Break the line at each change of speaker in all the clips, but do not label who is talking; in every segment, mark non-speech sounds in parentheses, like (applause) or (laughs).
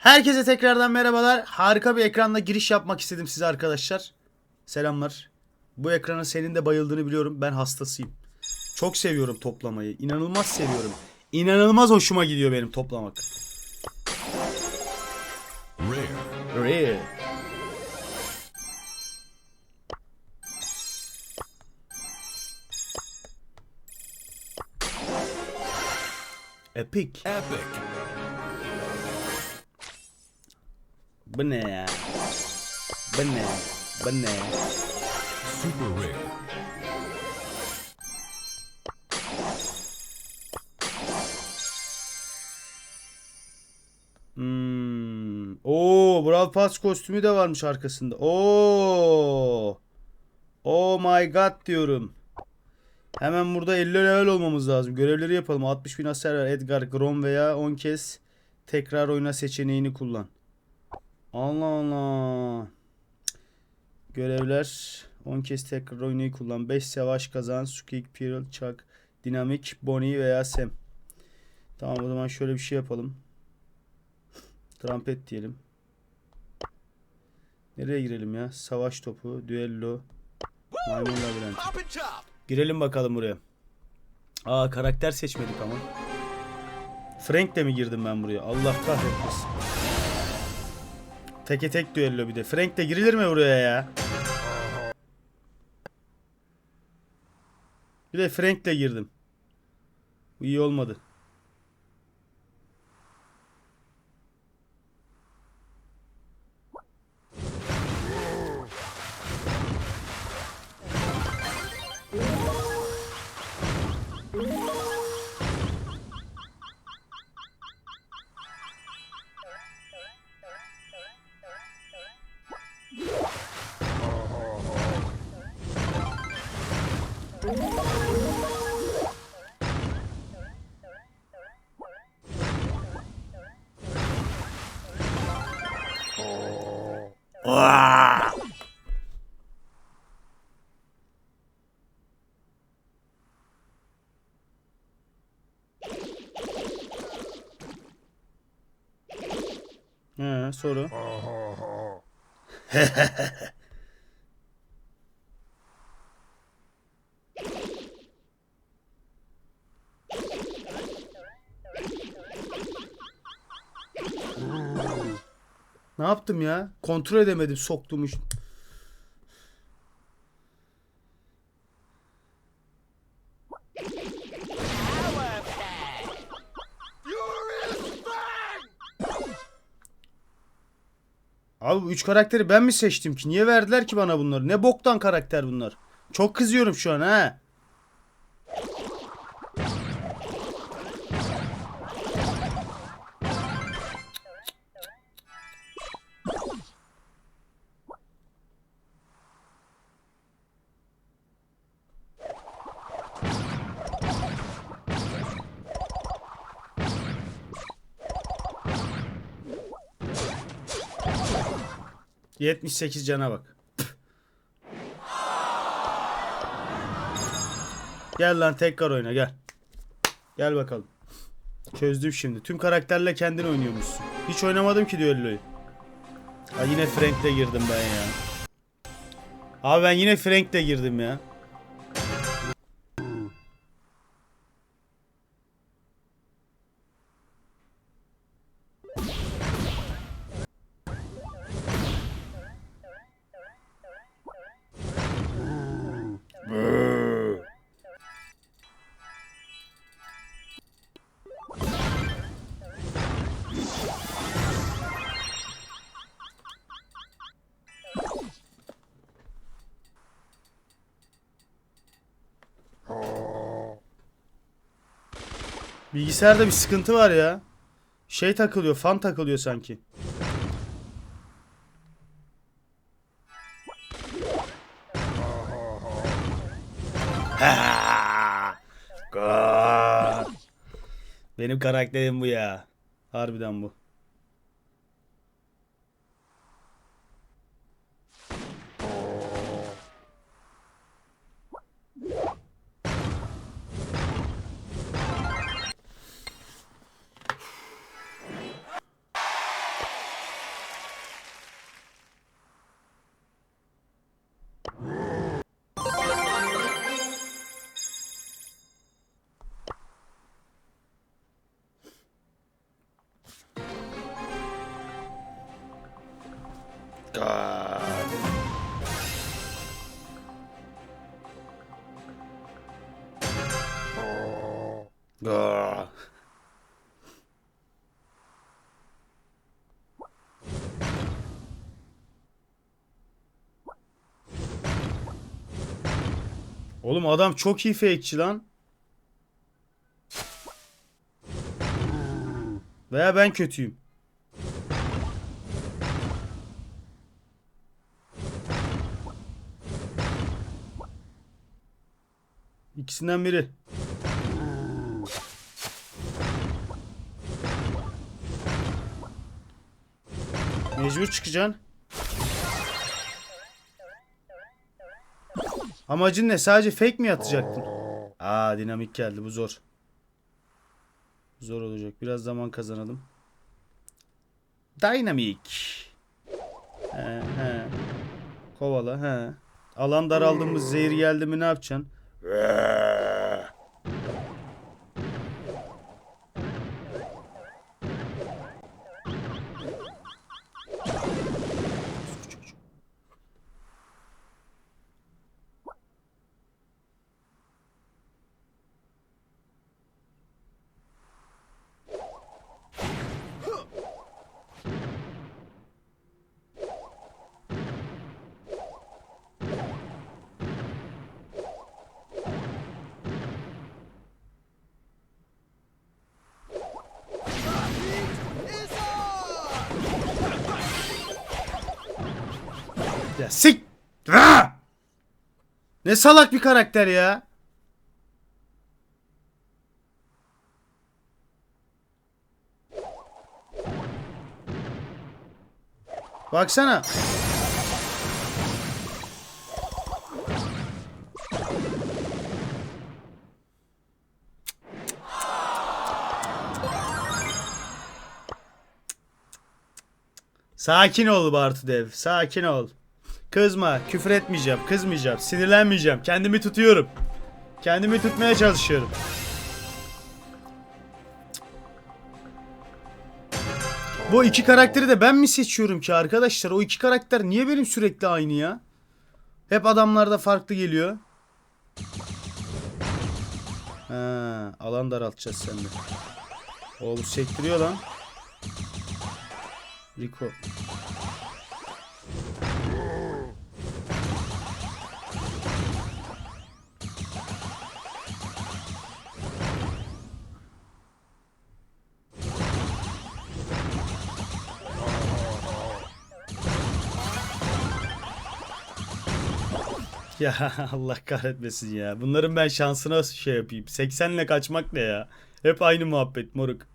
Herkese tekrardan merhabalar. Harika bir ekranda giriş yapmak istedim size arkadaşlar. Selamlar. Bu ekranın senin de bayıldığını biliyorum. Ben hastasıyım. Çok seviyorum toplamayı. İnanılmaz seviyorum. İnanılmaz hoşuma gidiyor benim toplamak.
Rare.
Rare. Epic.
Epic.
Bu ne ya? Bu ne? Bu ne?
Super rare.
Hmm. Oo, Brawl Pass kostümü de varmış arkasında. Oo. Oh my god diyorum. Hemen burada 50 level olmamız lazım. Görevleri yapalım. 60 bin hasar ver. Edgar, Grom veya 10 kez tekrar oyna seçeneğini kullan. Allah Allah. Görevler 10 kez tekrar oynayı kullan. 5 savaş kazan. Squeak, Pearl, Chuck, Dinamik, Bonnie veya Sam. Tamam o zaman şöyle bir şey yapalım. Trampet diyelim. Nereye girelim ya? Savaş topu, düello, maymun labirenti. Girelim bakalım buraya. Aa karakter seçmedik ama. Frank de mi girdim ben buraya? Allah kahretmesin. Teke tek düello bir de. Frank de girilir mi buraya ya? Bir de Frank de girdim. Bu iyi olmadı. Soru. (laughs) Ne yaptım ya? Kontrol edemedim soktum iş- Abi bu üç karakteri ben mi seçtim ki? Niye verdiler ki bana bunları? Ne boktan karakter bunlar? Çok kızıyorum şu an ha. Yetmiş sekiz cana bak. Gel lan tekrar oyna gel. Gel bakalım. Çözdüm şimdi. Tüm karakterle kendin oynuyormuşsun. Hiç oynamadım ki düelloyu. Ha yine Frank'le girdim ben ya. Abi ben yine Frank'le girdim ya. Bilgisayarda bir sıkıntı var ya. Şey takılıyor, fan takılıyor sanki. (laughs) Benim karakterim bu ya. Harbiden bu. God. Oğlum adam çok iyi fake'çi lan. Veya ben kötüyüm. İkisinden biri. Mecbur çıkacaksın. Amacın ne? Sadece fake mi atacaktın? Aa dinamik geldi. Bu zor. Zor olacak. Biraz zaman kazanalım. Dynamik. He he. Kovala he. Alan daraldığımız zehir geldi mi ne yapacaksın? Sik! Ah! Ne salak bir karakter ya. Baksana. Sakin ol Bartu Dev. Sakin ol. Kızma, küfür etmeyeceğim, kızmayacağım, sinirlenmeyeceğim. Kendimi tutuyorum. Kendimi tutmaya çalışıyorum. Bu iki karakteri de ben mi seçiyorum ki arkadaşlar? O iki karakter niye benim sürekli aynı ya? Hep adamlarda farklı geliyor. Ha, alan daraltacağız sende. O bu sektiriyor lan. Rico. Ya (laughs) Allah kahretmesin ya. Bunların ben şansına şey yapayım. 80 ile kaçmak ne ya? Hep aynı muhabbet moruk.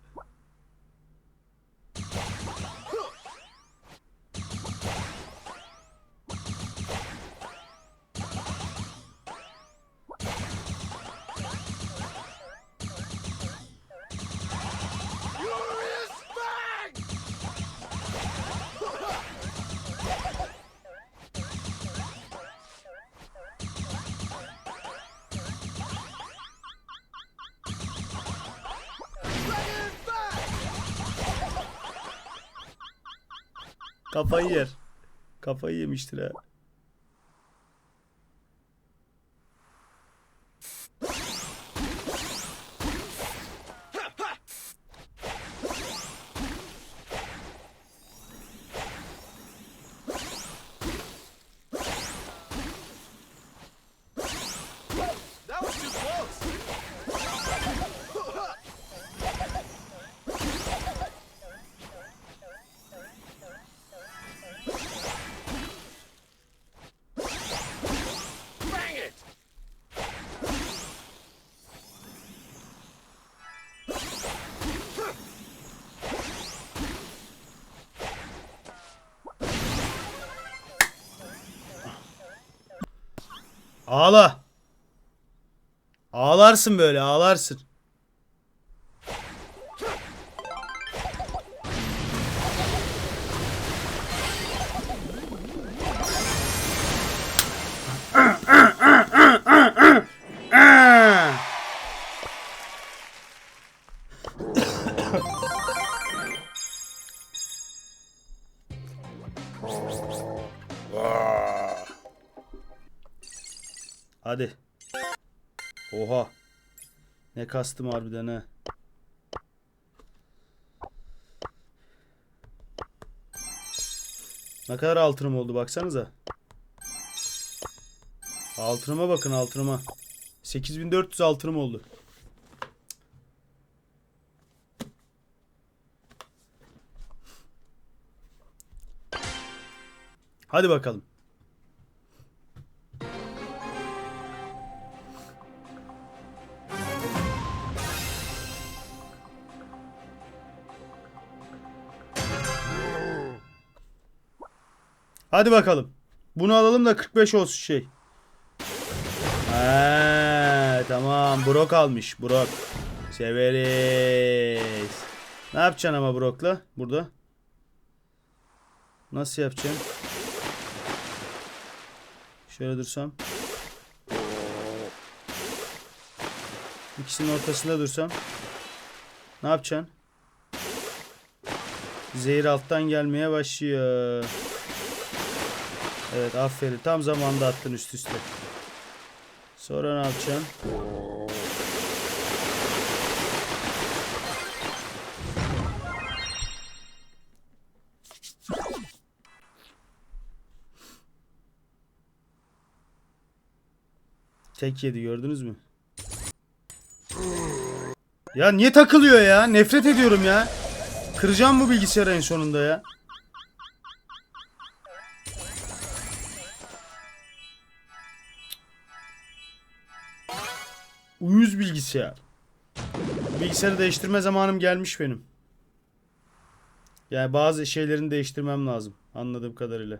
Kafayı yer. Kafayı yemiştir ha. Ağla. Ağlarsın böyle ağlarsın. Oha. Ne kastım harbiden ha. Ne kadar altınım oldu baksanıza. Altınıma bakın altınıma. 8400 altınım oldu. Hadi bakalım. Hadi bakalım. Bunu alalım da 45 olsun şey. He, tamam. Brok almış. Brok. Severiz. Ne yapacaksın ama Brok'la burada? Nasıl yapacaksın? Şöyle dursam. İkisinin ortasında dursam. Ne yapacaksın? Zehir alttan gelmeye başlıyor. Evet aferin. Tam zamanda attın üst üste. Sonra ne yapacaksın? Tek yedi gördünüz mü? Ya niye takılıyor ya? Nefret ediyorum ya. Kıracağım bu bilgisayarı en sonunda ya. Uyuz bilgisayar. Bilgisayarı değiştirme zamanım gelmiş benim. Yani bazı şeylerini değiştirmem lazım. Anladığım kadarıyla.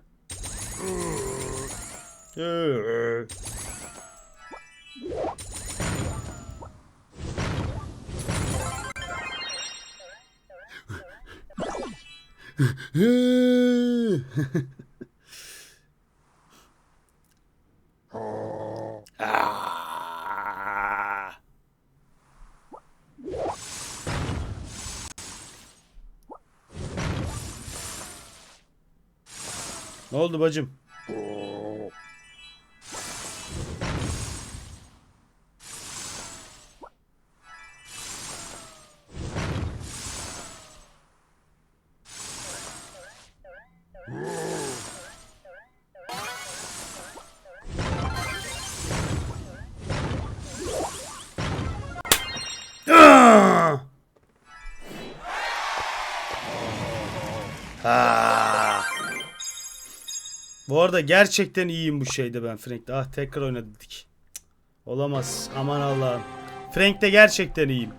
Ah. (laughs) Ne oldu bacım? Ah! Bu arada gerçekten iyiyim bu şeyde ben Frank'te. Ah tekrar oynadık. Olamaz. Aman Allah'ım. Frank'te gerçekten iyiyim.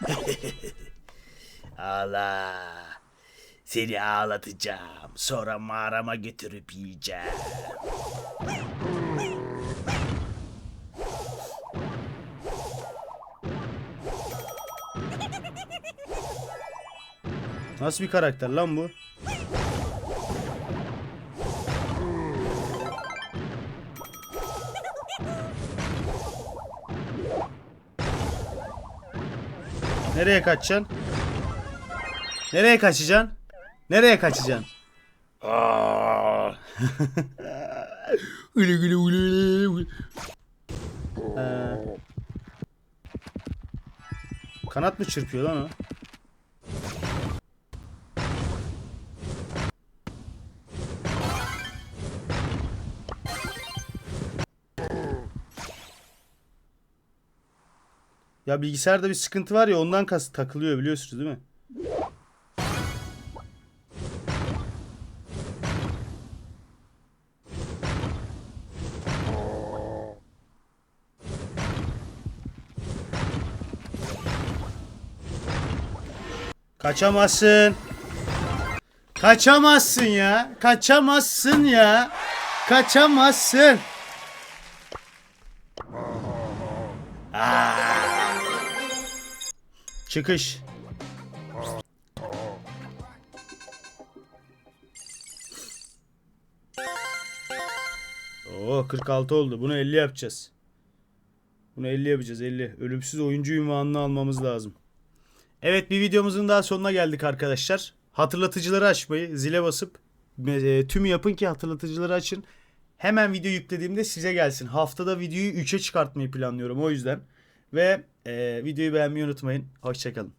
(laughs) Ağla. Seni ağlatacağım. Sonra mağarama götürüp yiyeceğim. Nasıl bir karakter lan bu? Nereye kaçacaksın? Nereye kaçacaksın? Nereye kaçacaksın? Güle üle üle üle. Ee, Kanat mı çırpıyor lan o? Ya bilgisayarda bir sıkıntı var ya ondan kas takılıyor biliyorsunuz değil mi? Kaçamazsın. Kaçamazsın ya. Kaçamazsın ya. Kaçamazsın. Çıkış. Oo 46 oldu. Bunu 50 yapacağız. Bunu 50 yapacağız 50. Ölümsüz oyuncu ünvanını almamız lazım. Evet bir videomuzun daha sonuna geldik arkadaşlar. Hatırlatıcıları açmayı zile basıp e, tümü yapın ki hatırlatıcıları açın. Hemen video yüklediğimde size gelsin. Haftada videoyu 3'e çıkartmayı planlıyorum o yüzden. Ve e, videoyu beğenmeyi unutmayın. Hoşçakalın.